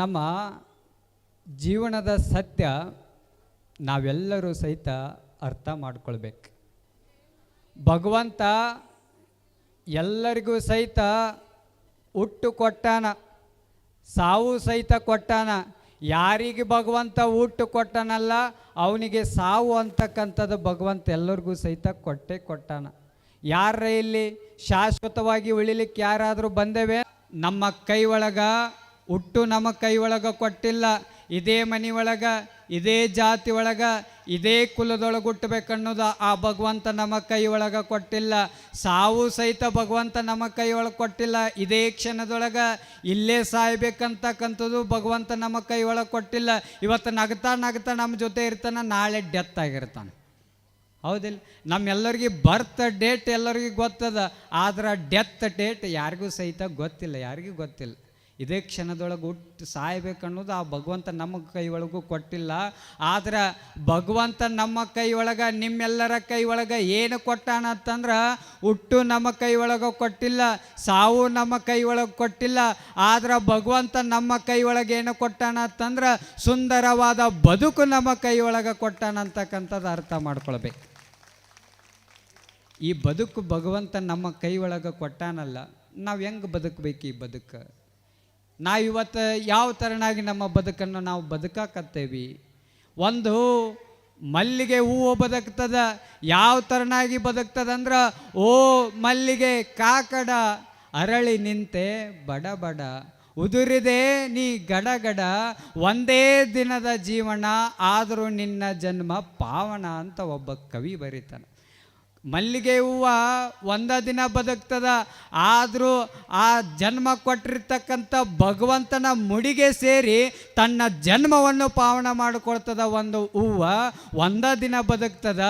ನಮ್ಮ ಜೀವನದ ಸತ್ಯ ನಾವೆಲ್ಲರೂ ಸಹಿತ ಅರ್ಥ ಮಾಡ್ಕೊಳ್ಬೇಕು. ಭಗವಂತ ಎಲ್ಲರಿಗೂ ಸಹಿತ ಹುಟ್ಟು ಕೊಟ್ಟಾನ, ಸಾವು ಸಹಿತ ಕೊಟ್ಟಾನ. ಯಾರಿಗೆ ಭಗವಂತ ಹುಟ್ಟು ಕೊಟ್ಟನಲ್ಲ, ಅವನಿಗೆ ಸಾವು ಅಂತಕ್ಕಂಥದ್ದು ಭಗವಂತ ಎಲ್ಲರಿಗೂ ಸಹಿತ ಕೊಟ್ಟೆ ಕೊಟ್ಟಾನ. ಯಾರ ಇಲ್ಲಿ ಶಾಶ್ವತವಾಗಿ ಉಳಿಲಿಕ್ಕೆ ಯಾರಾದರೂ ಬಂದೇವೆ? ನಮ್ಮ ಕೈ ಒಳಗ ಹುಟ್ಟು ನಮ್ಮ ಕೈ ಒಳಗೆ ಕೊಟ್ಟಿಲ್ಲ. ಇದೇ ಮನೆ ಒಳಗೆ ಇದೇ ಜಾತಿ ಒಳಗ ಇದೇ ಕುಲದೊಳಗೆ ಹುಟ್ಟಬೇಕನ್ನೋದು ಆ ಭಗವಂತ ನಮ್ಮ ಕೈ ಒಳಗೆ ಕೊಟ್ಟಿಲ್ಲ. ಸಾವು ಸಹಿತ ಭಗವಂತ ನಮ್ಮ ಕೈ ಒಳಗೆ ಕೊಟ್ಟಿಲ್ಲ. ಇದೇ ಕ್ಷಣದೊಳಗೆ ಇಲ್ಲೇ ಸಾಯ್ಬೇಕಂತಕ್ಕಂಥದ್ದು ಭಗವಂತ ನಮ್ಮ ಕೈ ಒಳಗೆ ಕೊಟ್ಟಿಲ್ಲ. ಇವತ್ತು ನಗ್ತಾ ನಗ್ತಾ ನಮ್ಮ ಜೊತೆ ಇರ್ತಾನೆ, ನಾಳೆ ಡೆತ್ ಆಗಿರ್ತಾನೆ. ಹೌದಿಲ್ಲ? ನಮ್ಮೆಲ್ಲರಿಗೆ ಬರ್ತ್ ಡೇಟ್ ಎಲ್ಲರಿಗೂ ಗೊತ್ತದ. ಆದ್ರೆ ಡೆತ್ ಡೇಟ್ ಯಾರಿಗೂ ಸಹಿತ ಗೊತ್ತಿಲ್ಲ, ಯಾರಿಗೂ ಗೊತ್ತಿಲ್ಲ. ಇದೇ ಕ್ಷಣದೊಳಗೆ ಹುಟ್ಟು ಸಾಯ್ಬೇಕನ್ನೋದು ಆ ಭಗವಂತ ನಮ್ಮ ಕೈ ಒಳಗೂ ಕೊಟ್ಟಿಲ್ಲ. ಆದ್ರೆ ಭಗವಂತ ನಮ್ಮ ಕೈ ಒಳಗೆ ನಿಮ್ಮೆಲ್ಲರ ಕೈ ಒಳಗೆ ಏನು ಕೊಟ್ಟಾನ ಅಂತಂದ್ರೆ ಹುಟ್ಟು ನಮ್ಮ ಕೈ ಒಳಗೆ ಕೊಟ್ಟಿಲ್ಲ, ಸಾವು ನಮ್ಮ ಕೈ ಒಳಗೆ ಕೊಟ್ಟಿಲ್ಲ. ಆದ್ರೆ ಭಗವಂತ ನಮ್ಮ ಕೈ ಒಳಗೆ ಏನು ಕೊಟ್ಟಾನ ಅಂತಂದ್ರೆ ಸುಂದರವಾದ ಬದುಕು ನಮ್ಮ ಕೈ ಒಳಗೆ ಕೊಟ್ಟಾನ ಅಂತಕ್ಕಂಥದ್ದು ಅರ್ಥ ಮಾಡ್ಕೊಳ್ಬೇಕು. ಈ ಬದುಕು ಭಗವಂತ ನಮ್ಮ ಕೈ ಒಳಗೆ ಕೊಟ್ಟಾನಲ್ಲ, ನಾವು ಹೆಂಗೆ ಬದುಕಬೇಕು ಈ ಬದುಕು? ನಾವು ಇವತ್ತು ಯಾವ ಥರನಾಗಿ ನಮ್ಮ ಬದುಕನ್ನು ನಾವು ಬದುಕಾಕತ್ತೇವಿ? ಒಂದು, ಮಲ್ಲಿಗೆ ಹೂವು ಬದುಕ್ತದ, ಯಾವ ಥರನಾಗಿ ಬದುಕ್ತದಂದ್ರೆ, ಓ ಮಲ್ಲಿಗೆ ಕಾಕಡ, ಅರಳಿ ನಿಂತೆ ಬಡ ಬಡ ಉದುರಿದೆ ನೀ ಗಡಗಡ ಗಡ ಒಂದೇ ದಿನದ ಜೀವನ ಆದರೂ ನಿನ್ನ ಜನ್ಮ ಪಾವನ ಅಂತ ಒಬ್ಬ ಕವಿ ಬರೀತಾನೆ. ಮಲ್ಲಿಗೆ ಹೂವು ಒಂದ ದಿನ ಬದುಕ್ತದ, ಆದರೂ ಆ ಜನ್ಮ ಕೊಟ್ಟಿರ್ತಕ್ಕಂಥ ಭಗವಂತನ ಮುಡಿಗೆ ಸೇರಿ ತನ್ನ ಜನ್ಮವನ್ನು ಪಾವನ ಮಾಡಿಕೊಳ್ತದ ಒಂದು ಹೂವು ಒಂದ ದಿನ ಬದುಕ್ತದ,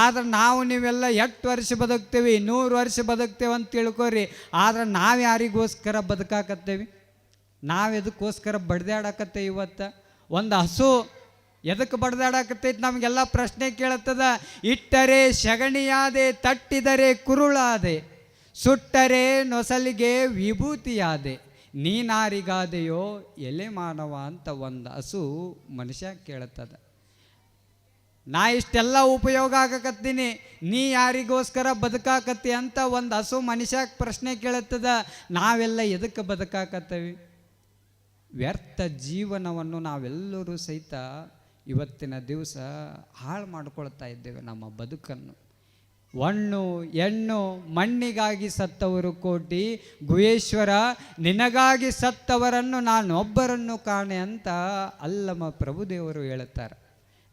ಆದ್ರೆ ನಾವು ನೀವೆಲ್ಲ ಎಷ್ಟು ವರ್ಷ ಬದುಕ್ತೀವಿ, ನೂರು ವರ್ಷ ಬದುಕ್ತೇವೆ ಅಂತ ತಿಳ್ಕೊರಿ, ಆದ್ರೆ ನಾವು ಯಾರಿಗೋಸ್ಕರ ಬದುಕಾಕತ್ತೇವಿ? ನಾವು ಎದಕ್ಕೋಸ್ಕರ ಬಡ್ದಾಡಕತ್ತೇವೆ ಇವತ್ತು? ಒಂದು ಹಸು ಎದಕ್ಕೆ ಬಡ್ದಾಡಕತ್ತೈತಿ? ನಮಗೆಲ್ಲ ಪ್ರಶ್ನೆ ಕೇಳುತ್ತದ. ಇಟ್ಟರೆ ಶಗಣಿಯಾದೆ, ತಟ್ಟಿದರೆ ಕುರುಳಾದೆ. ಸುಟ್ಟರೆ ನೊಸಲಿಗೆ ವಿಭೂತಿಯಾದೆ. ನೀನಾರಿಗಾದೆಯೋ ಎಲೆ ಮಾನವ ಅಂತ ಒಂದು ಹಸು ಮನುಷ್ಯ ಕೇಳುತ್ತದೆ. ನಾ ಇಷ್ಟೆಲ್ಲ ಉಪಯೋಗ ಆಗಕತ್ತೀನಿ. ನೀ ಯಾರಿಗೋಸ್ಕರ ಬದುಕಾಕತ್ತಿ ಅಂತ ಒಂದು ಹಸು ಮನುಷ್ಯ ಪ್ರಶ್ನೆ ಕೇಳುತ್ತದ. ನಾವೆಲ್ಲ ಎದಕ್ಕೆ ಬದುಕಾಕತ್ತೀವಿ? ವ್ಯರ್ಥ ಜೀವನವನ್ನು ನಾವೆಲ್ಲರೂ ಸಹಿತ ಇವತ್ತಿನ ದಿವಸ ಹಾಳು ಮಾಡ್ಕೊಳ್ತಾ ಇದ್ದೇವೆ ನಮ್ಮ ಬದುಕನ್ನು. ಹಣ್ಣು ಹೆಣ್ಣು ಮಣ್ಣಿಗಾಗಿ ಸತ್ತವರು ಕೋಟಿ. ಗುಹೇಶ್ವರ, ನಿನಗಾಗಿ ಸತ್ತವರನ್ನು ನಾನೊಬ್ಬರನ್ನು ಕಾಣೆ ಅಂತ ಅಲ್ಲಮ್ಮ ಪ್ರಭುದೇವರು ಹೇಳುತ್ತಾರೆ.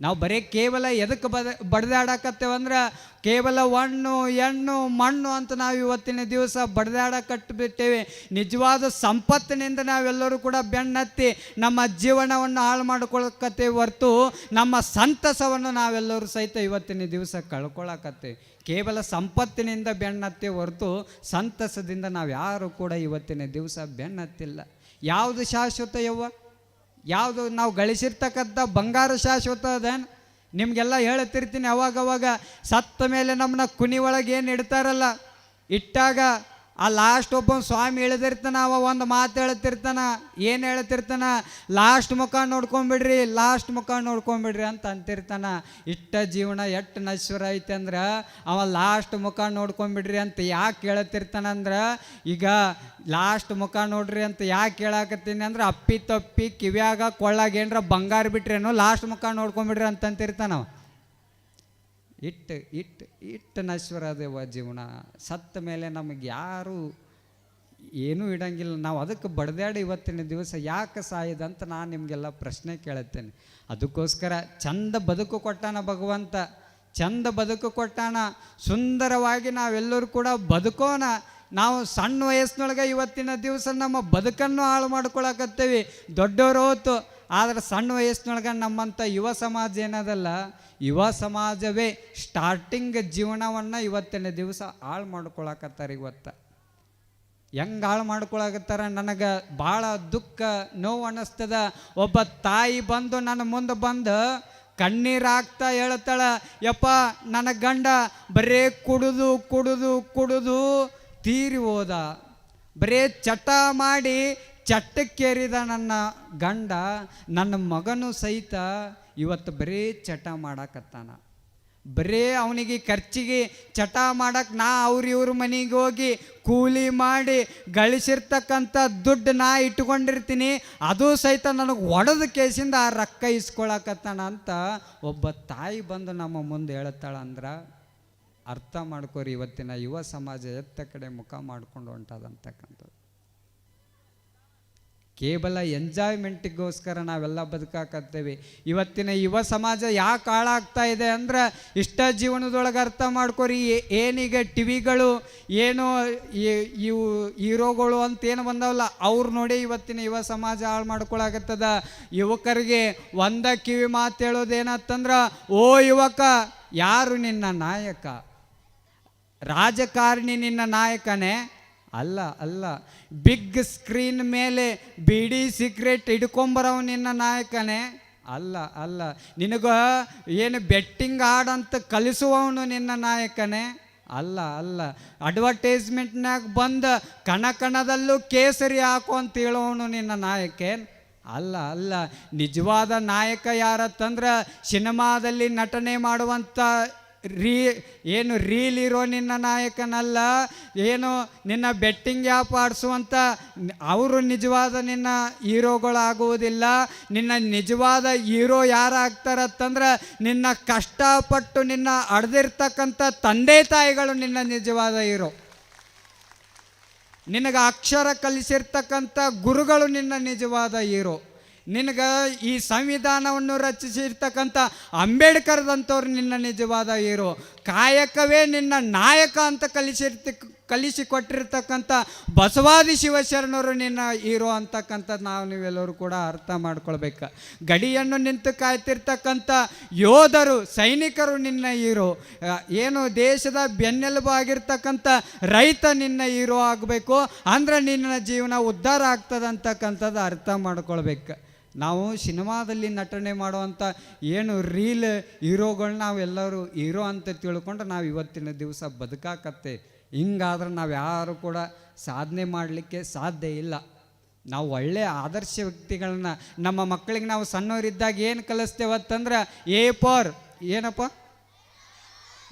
ನಾವು ಬರೀ ಕೇವಲ ಎದಕ್ಕೆ ಬದ ಬಡ್ದಾಡಕತ್ತೇವಂದ್ರೆ ಕೇವಲ ಹಣ್ಣು ಹೆಣ್ಣು ಮಣ್ಣು ಅಂತ ನಾವು ಇವತ್ತಿನ ದಿವಸ ಬಡ್ದಾಡಕಟ್ಬಿಟ್ಟೇವೆ ನಿಜವಾದ ಸಂಪತ್ತಿನಿಂದ ನಾವೆಲ್ಲರೂ ಕೂಡ ಬೆನ್ನತ್ತಿ ನಮ್ಮ ಜೀವನವನ್ನು ಹಾಳು ಮಾಡ್ಕೊಳಕತ್ತೇವೆ ಹೊರ್ತು ನಮ್ಮ ಸಂತಸವನ್ನು ನಾವೆಲ್ಲರೂ ಸಹಿತ ಇವತ್ತಿನ ದಿವಸ ಕಳ್ಕೊಳಕತ್ತೇವೆ. ಕೇವಲ ಸಂಪತ್ತಿನಿಂದ ಬೆನ್ನತ್ತೆ ಹೊರತು ಸಂತಸದಿಂದ ನಾವು ಯಾರು ಕೂಡ ಇವತ್ತಿನ ದಿವಸ ಬೆನ್ನತ್ತಿಲ್ಲ. ಯಾವುದು ಶಾಶ್ವತ ಯವ್ವ? ಯಾವುದು ನಾವು ಗಳಿಸಿರ್ತಕ್ಕಂಥ ಬಂಗಾರ ಶಾಶ್ವತ ಅದೇನು? ನಿಮಗೆಲ್ಲ ಹೇಳುತ್ತಿರ್ತೀನಿ ಅವಾಗವಾಗ ಸತ್ತ ಮೇಲೆ ನಮ್ಮನ್ನ ಕುನಿ ಒಳಗೆ ಏನು ಇಡ್ತಾರಲ್ಲ? ಇಟ್ಟಾಗ ಆ ಲಾಸ್ಟ್ ಒಬ್ಬ ಸ್ವಾಮಿ ಇಳಿದಿರ್ತಾನ ಅವ ಒಂದು ಮಾತು ಹೇಳ್ತಿರ್ತಾನ, ಏನು ಹೇಳ್ತಿರ್ತಾನ ಲಾಸ್ಟ್ ಮುಖ ನೋಡ್ಕೊಂಬಿಡ್ರಿ ಲಾಸ್ಟ್ ಮುಖ ನೋಡ್ಕೊಂಬಿಡ್ರಿ ಅಂತ ಅಂತಿರ್ತಾನ. ಇಷ್ಟ ಜೀವನ ಎಷ್ಟು ನಶ್ವರ ಐತೆ ಅಂದ್ರೆ, ಅವ ಲಾಸ್ಟ್ ಮುಖ ನೋಡ್ಕೊಂಬಿಡ್ರಿ ಅಂತ ಯಾಕೆ ಕೇಳತಿರ್ತಾನಂದ್ರೆ ಈಗ ಲಾಸ್ಟ್ ಮುಖ ನೋಡ್ರಿ ಅಂತ ಯಾಕೆ ಕೇಳಾಕತ್ತೀನಿ ಅಂದ್ರೆ, ಅಪ್ಪಿ ತಪ್ಪಿ ಕಿವ್ಯಾಗ ಕೊಳ್ಳಾಗ ಏನರ ಬಂಗಾರ ಬಿಟ್ರೇನು ಲಾಸ್ಟ್ ಮುಖ ನೋಡ್ಕೊಂಬಿಡ್ರಿ ಅಂತ ಅಂತಿರ್ತಾನವ ಇಟ್ಟು ಇಟ್ಟು ಇಟ್ಟು ನಶ್ವರ ಅದೇವ ಜೀವನ. ಸತ್ತ ಮೇಲೆ ನಮಗೆ ಯಾರು ಏನೂ ಇಡಂಗಿಲ್ಲ. ನಾವು ಅದಕ್ಕೆ ಬಡ್ದಾಡಿ ಇವತ್ತಿನ ದಿವಸ ಯಾಕೆ ಸಾಯ್ದಂತ ನಾನು ನಿಮಗೆಲ್ಲ ಪ್ರಶ್ನೆ ಕೇಳುತ್ತೇನೆ. ಅದಕ್ಕೋಸ್ಕರ ಚಂದ ಬದುಕು ಕೊಟ್ಟಾನ ಭಗವಂತ. ಚಂದ ಬದುಕು ಕೊಟ್ಟಾನ ಸುಂದರವಾಗಿ ನಾವೆಲ್ಲರೂ ಕೂಡ ಬದುಕೋಣ. ನಾವು ಸಣ್ಣ ವಯಸ್ಸಿನೊಳಗೆ ಇವತ್ತಿನ ದಿವಸ ನಮ್ಮ ಬದುಕನ್ನು ಹಾಳು ಮಾಡ್ಕೊಳಕತ್ತೇವೆ. ದೊಡ್ಡವರು ಹೊತ್ತು ಆದರೆ ಸಣ್ಣ ವಯಸ್ಸಿನೊಳಗೆ ನಮ್ಮಂಥ ಯುವ ಸಮಾಜ ಏನದಲ್ಲ, ಯುವ ಸಮಾಜವೇ ಸ್ಟಾರ್ಟಿಂಗ್ ಜೀವನವನ್ನು ಇವತ್ತಿನ ದಿವಸ ಹಾಳು ಮಾಡ್ಕೊಳಕತ್ತಾರೆ ಇವತ್ತು. ಹೆಂಗೆ ಹಾಳು ಮಾಡ್ಕೊಳಕತ್ತಾರ? ನನಗೆ ಭಾಳ ದುಃಖ, ನೋವು ಅನ್ನಿಸ್ತದ ಒಬ್ಬ ತಾಯಿ ಬಂದು ನನ್ನ ಮುಂದೆ ಬಂದು ಕಣ್ಣೀರಾಗ್ತಾ ಹೇಳ್ತಾಳೆ, ಯಪ್ಪ, ನನ್ನ ಗಂಡ ಬರೇ ಕುಡಿದು ಕುಡಿದು ಕುಡಿದು ತೀರಿ ಹೋದ. ಬರೇ ಚಟ ಮಾಡಿ ಚಟ್ಟಕ್ಕೇರಿದ ನನ್ನ ಗಂಡ, ನನ್ನ ಮಗನು ಸಹಿತ ಇವತ್ತು ಬರೀ ಚಟ ಮಾಡಾಕತ್ತಾನ. ಬರೀ ಅವನಿಗೆ ಖರ್ಚಿಗೆ ಚಟ ಮಾಡಕ್ಕೆ ನಾ ಇವ್ರ ಮನೆಗೆ ಹೋಗಿ ಕೂಲಿ ಮಾಡಿ ಗಳಿಸಿರ್ತಕ್ಕಂಥ ದುಡ್ಡು ನಾ ಇಟ್ಕೊಂಡಿರ್ತೀನಿ, ಅದು ಸಹಿತ ನನಗೆ ಒಡೆದ ಕೇಸಿಂದ ಆ ರೊಕ್ಕ ಇಸ್ಕೊಳಕತ್ತಾನ ಅಂತ ಒಬ್ಬ ತಾಯಿ ಬಂದು ನಮ್ಮ ಮುಂದೆ ಹೇಳ್ತಾಳ ಅಂದ್ರೆ, ಅರ್ಥ ಮಾಡ್ಕೋರಿ ಇವತ್ತಿನ ಯುವ ಸಮಾಜ ಎತ್ತ ಕಡೆ ಮುಖ ಮಾಡ್ಕೊಂಡು ಹೊಂಟದಂತಕ್ಕಂಥದ್ದು. ಕೇವಲ ಎಂಜಾಯ್ಮೆಂಟಿಗೋಸ್ಕರ ನಾವೆಲ್ಲ ಬದುಕಾಕತ್ತೇವೆ. ಇವತ್ತಿನ ಯುವ ಸಮಾಜ ಯಾಕೆ ಹಾಳಾಗ್ತಾ ಇದೆ ಅಂದ್ರೆ ಇಷ್ಟ ಜೀವನದೊಳಗೆ ಅರ್ಥ ಮಾಡ್ಕೊರಿ ಏನೀಗ ಟಿವಿಗಳು, ಏನು ಇವು ಹೀರೋಗಳು ಅಂತ ಏನು ಬಂದವಲ್ಲ, ಅವ್ರು ನೋಡಿ ಇವತ್ತಿನ ಯುವ ಸಮಾಜ ಹಾಳು ಮಾಡ್ಕೊಳಕತ್ತದ. ಯುವಕರಿಗೆ ಒಂದ ಕಿವಿ ಮಾತು ಹೇಳೋದೇನತ್ತಂದ್ರೆ, ಓ ಯುವಕ, ಯಾರು ನಿನ್ನ ನಾಯಕ? ರಾಜಕಾರಣಿ ನಿನ್ನ ನಾಯಕನೇ ಅಲ್ಲ ಅಲ್ಲ. ಬಿಗ್ ಸ್ಕ್ರೀನ್ ಮೇಲೆ ಬಿಡಿ ಸಿಗ್ರೆಟ್ ಹಿಡ್ಕೊಂಬರವ್ ನಿನ್ನ ನಾಯಕನೇ. ಅಲ್ಲ ಅಲ್ಲ. ನಿನಗ ಏನು ಬೆಟ್ಟಿಂಗ್ ಆಡಂತ ಕಲಿಸುವವನು ನಿನ್ನ ನಾಯಕನೇ. ಅಲ್ಲ ಅಲ್ಲ. ಅಡ್ವರ್ಟೈಸ್ಮೆಂಟ್ನಾಗ ಬಂದ ಕಣ ಕಣದಲ್ಲೂ ಕೇಸರಿ ಹಾಕು ಅಂತ ಹೇಳೋವನು ನಿನ್ನ ನಾಯಕ. ಅಲ್ಲ ಅಲ್ಲ. ನಿಜವಾದ ನಾಯಕ ಯಾರತ್ತಂದ್ರೆ ಸಿನಿಮಾದಲ್ಲಿ ನಟನೆ ಮಾಡುವಂಥ ರೀ, ಏನು ರೀಲ್ ಇರೋ ನಿನ್ನ ನಾಯಕನಲ್ಲ, ಏನು ನಿನ್ನ ಬೆಟ್ಟಿಂಗ್ ಆ್ಯಪ್ ಆಡಿಸುವಂಥ ಅವರು ನಿಜವಾದ ನಿನ್ನ ಹೀರೋಗಳಾಗುವುದಿಲ್ಲ. ನಿನ್ನ ನಿಜವಾದ ಹೀರೋ ಯಾರಾಗ್ತಾರತ್ತಂದ್ರೆ ನಿನ್ನ ಕಷ್ಟಪಟ್ಟು ನಿನ್ನ ಅಡ್ದಿರ್ತಕ್ಕಂಥ ತಂದೆ ತಾಯಿಗಳು ನಿನ್ನ ನಿಜವಾದ ಹೀರೋ. ನಿನಗೆ ಅಕ್ಷರ ಕಲಿಸಿರ್ತಕ್ಕಂಥ ಗುರುಗಳು ನಿನ್ನ ನಿಜವಾದ ಹೀರೋ. ನಿನಗೆ ಈ ಸಂವಿಧಾನವನ್ನು ರಚಿಸಿರ್ತಕ್ಕಂಥ ಅಂಬೇಡ್ಕರ್ದಂಥವ್ರು ನಿನ್ನ ನಿಜವಾದ ಹೀರೋ. ಕಾಯಕವೇ ನಿನ್ನ ನಾಯಕ ಅಂತ ಕಲಿಸಿರ್ತ, ಕಲಿಸಿಕೊಟ್ಟಿರ್ತಕ್ಕಂಥ ಬಸವಾದಿ ಶಿವಶರಣರು ನಿನ್ನ ಹೀರೋ ಅಂತಕ್ಕಂಥದ್ದು ನಾವು ನೀವೆಲ್ಲರೂ ಕೂಡ ಅರ್ಥ ಮಾಡ್ಕೊಳ್ಬೇಕು. ಗಡಿಯನ್ನು ನಿಂತು ಕಾಯ್ತಿರ್ತಕ್ಕಂಥ ಯೋಧರು, ಸೈನಿಕರು ನಿನ್ನ ಹೀರೋ. ಏನು ದೇಶದ ಬೆನ್ನೆಲುಬು ಆಗಿರ್ತಕ್ಕಂಥ ರೈತ ನಿನ್ನ ಹೀರೋ ಆಗಬೇಕು. ಅಂದ್ರೆ ನಿನ್ನ ಜೀವನ ಉದ್ಧಾರ ಆಗ್ತದಂತಕ್ಕಂಥದ್ದು ಅರ್ಥ ಮಾಡ್ಕೊಳ್ಬೇಕು. ನಾವು ಸಿನಿಮಾದಲ್ಲಿ ನಟನೆ ಮಾಡುವಂಥ ಏನು ರೀಲ್ ಹೀರೋಗಳು ನಾವೆಲ್ಲರೂ ಹೀರೋ ಅಂತ ತಿಳ್ಕೊಂಡು ನಾವು ಇವತ್ತಿನ ದಿವಸ ಬದುಕಾಕತ್ತೆ. ಹಿಂಗಾದ್ರೆ ನಾವು ಯಾರು ಕೂಡ ಸಾಧನೆ ಮಾಡಲಿಕ್ಕೆ ಸಾಧ್ಯ ಇಲ್ಲ. ನಾವು ಒಳ್ಳೆಯ ಆದರ್ಶ ವ್ಯಕ್ತಿಗಳನ್ನ ನಮ್ಮ ಮಕ್ಕಳಿಗೆ ನಾವು ಸಣ್ಣವರಿದ್ದಾಗ ಏನು ಕಲಿಸ್ತೇವತ್ತಂದ್ರೆ ಎ ಪೋರ್ ಏನಪ್ಪ?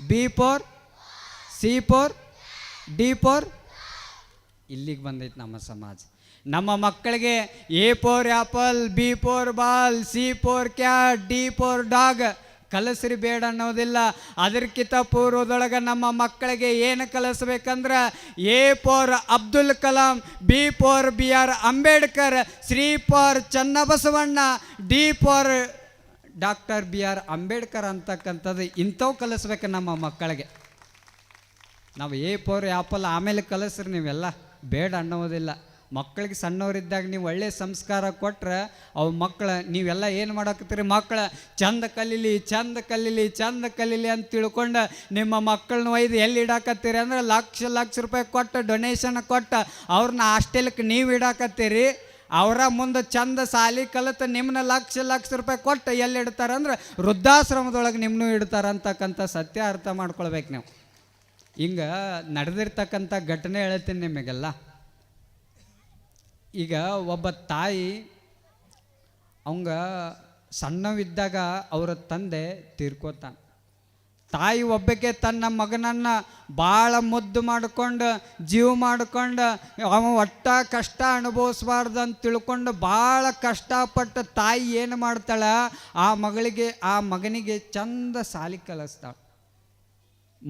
B for C for D for ಇಲ್ಲಿಗೆ ಬಂದೈತೆ ನಮ್ಮ ಸಮಾಜ. ನಮ್ಮ ಮಕ್ಕಳಿಗೆ A for apple B for ball C for cat D for dog ಕಲಸ್ರಿ ಬೇಡ ಅನ್ನೋದಿಲ್ಲ. ಅದಕ್ಕಿಂತ ಪೂರ್ವದೊಳಗೆ ನಮ್ಮ ಮಕ್ಕಳಿಗೆ ಏನು ಕಲಿಸ್ಬೇಕಂದ್ರೆ A for Abdul Kalam B for B R Ambedkar C for Channabasavanna D for doctor B R Ambedkar ಅಂತಕ್ಕಂಥದ್ದು ಇಂಥವು ಕಲಿಸ್ಬೇಕು ನಮ್ಮ ಮಕ್ಕಳಿಗೆ. ನಾವು ಎ ಪೋರ್ ಆ್ಯಪಲ್ ಆಮೇಲೆ ಕಲಿಸ್ರಿ ನೀವೆಲ್ಲ. ಬೇಡ ಅನ್ನೋದಿಲ್ಲ. ಮಕ್ಕಳಿಗೆ ಸಣ್ಣವರಿದ್ದಾಗ ನೀವು ಒಳ್ಳೆಯ ಸಂಸ್ಕಾರ ಕೊಟ್ರೆ ಅವು ಮಕ್ಕಳ, ನೀವೆಲ್ಲ ಏನು ಮಾಡಕತ್ತೀರಿ ಮಕ್ಕಳ? ಚಂದ ಕಲೀಲಿ ಚಂದ ಕಲೀಲಿ ಚಂದ ಕಲೀಲಿ ಅಂತ ತಿಳ್ಕೊಂಡು ನಿಮ್ಮ ಮಕ್ಕಳನ್ನ ಒಯ್ದು ಎಲ್ಲಿ ಇಡಾಕತ್ತೀರಿ ಅಂದ್ರೆ ಲಕ್ಷ ಲಕ್ಷ ರೂಪಾಯಿ ಕೊಟ್ಟು ಡೊನೇಷನ್ ಕೊಟ್ಟು ಅವ್ರನ್ನ ಹಾಸ್ಟೆಲ್ಗೆ ನೀವು ಇಡಾಕತ್ತೀರಿ. ಅವರ ಮುಂದೆ ಚಂದ ಸಾಲಿ ಕಲಿತು ನಿಮ್ಮನ್ನ ಲಕ್ಷ ಲಕ್ಷ ರೂಪಾಯಿ ಕೊಟ್ಟು ಎಲ್ಲಿ ಇಡ್ತಾರೆ ಅಂದ್ರೆ ವೃದ್ಧಾಶ್ರಮದೊಳಗೆ ನಿಮ್ಮನ್ನು ಇಡ್ತಾರಂತಕ್ಕಂಥ ಸತ್ಯ ಅರ್ಥ ಮಾಡ್ಕೊಳ್ಬೇಕು ನೀವು. ಹಿಂಗೆ ನಡೆದಿರ್ತಕ್ಕಂಥ ಘಟನೆ ಹೇಳ್ತೀನಿ ನಿಮಗೆಲ್ಲ. ಈಗ ಒಬ್ಬ ತಾಯಿ ಅವಂಗ ಸಣ್ಣವಿದ್ದಾಗ ಅವರ ತಂದೆ ತೀರ್ಕೋತಾನೆ. ತಾಯಿ ಒಬ್ಬಕ್ಕೆ ತನ್ನ ಮಗನನ್ನು ಭಾಳ ಮುದ್ದು ಮಾಡ್ಕೊಂಡು, ಜೀವ ಮಾಡ್ಕೊಂಡು, ಅವ ಒಟ್ಟ ಕಷ್ಟ ಅನುಭವಿಸ್ಬಾರ್ದು ಅಂತ ತಿಳ್ಕೊಂಡು ಭಾಳ ಕಷ್ಟಪಟ್ಟು ತಾಯಿ ಏನು ಮಾಡ್ತಾಳೆ? ಆ ಮಗಳಿಗೆ, ಆ ಮಗನಿಗೆ ಚಂದ ಸಾಲಿ ಕಲಿಸ್ತಾಳೆ.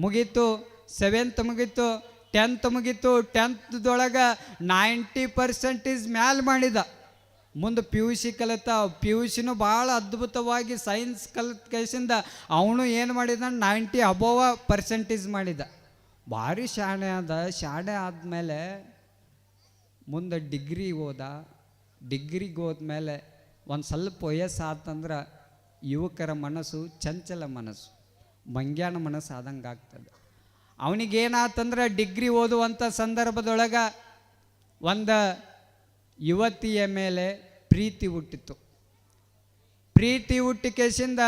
ಮುಗೀತು. ಸೆವೆಂತ್ ಮುಗೀತು ಟೆಂತ್ ಮುಗೀತು ಟೆಂತ್ದೊಳಗೆ ನೈಂಟಿ ಪರ್ಸೆಂಟೇಜ್ ಮ್ಯಾಲ್ ಮಾಡಿದ. ಮುಂದೆ ಪಿ ಯು ಸಿ ಕಲಿತ ಪಿ ಯು ಸಿನೂ ಭಾಳ ಅದ್ಭುತವಾಗಿ ಸೈನ್ಸ್ ಕಲಿತ ಕೈಸಿಂದ ಅವನು ಏನು ಮಾಡಿದ ನೈಂಟಿ ಅಬೋವ ಪರ್ಸೆಂಟೇಜ್ ಮಾಡಿದ. ಭಾರಿ ಶಾಣೆ ಅದ ಶಾಣೆ ಆದಮೇಲೆ ಮುಂದೆ ಡಿಗ್ರಿ ಓದ ಡಿಗ್ರಿಗೆ ಹೋದ್ಮೇಲೆ ಒಂದು ಸ್ವಲ್ಪ ವಯಸ್ಸು ಆತಂದ್ರೆ ಯುವಕರ ಮನಸ್ಸು ಚಂಚಲ ಮನಸ್ಸು, ಮಂಗ್ಯಾನ ಮನಸ್ಸು ಆದಂಗೆ ಆಗ್ತದೆ. ಅವನಿಗೇನಾತಂದ್ರೆ ಡಿಗ್ರಿ ಓದುವಂಥ ಸಂದರ್ಭದೊಳಗೆ ಒಂದು ಯುವತಿಯ ಮೇಲೆ ಪ್ರೀತಿ ಹುಟ್ಟಿತು. ಪ್ರೀತಿ ಹುಟ್ಟಿ ಕೇಸಿಂದ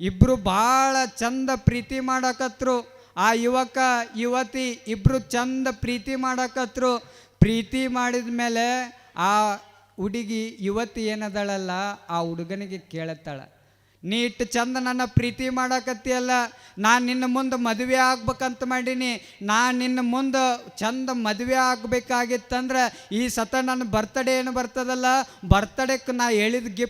ಇಬ್ಬರು ಭಾಳ ಚಂದ ಪ್ರೀತಿ ಮಾಡಕತ್ರು. ಆ ಯುವಕ, ಯುವತಿ ಇಬ್ಬರು ಚಂದ ಪ್ರೀತಿ ಮಾಡಕತ್ರು. ಪ್ರೀತಿ ಮಾಡಿದ ಮೇಲೆ ಆ ಹುಡುಗಿ, ಯುವತಿ ಏನದಳಲ್ಲ, ಆ ಹುಡುಗನಿಗೆ ಕೇಳತ್ತಾಳ. ನೀ ಇಟ್ಟು ಚಂದ ನನ್ನ ಪ್ರೀತಿ ಮಾಡಾಕತ್ತಿಯಲ್ಲ, ನಾನು ನಿನ್ನ ಮುಂದೆ ಮದುವೆ ಆಗ್ಬೇಕಂತ ಮಾಡೀನಿ. ನಾನು ನಿನ್ನ ಮುಂದೆ ಚಂದ ಮದುವೆ ಆಗಬೇಕಾಗಿತ್ತಂದ್ರೆ ಈ ಸತ ನನ್ನ ಬರ್ತಡೇ ಏನು ಬರ್ತದಲ್ಲ ಬರ್ತಡೇಕ್ಕೆ ನಾ ಹೇಳಿದ ಗಿಫ್ಟ್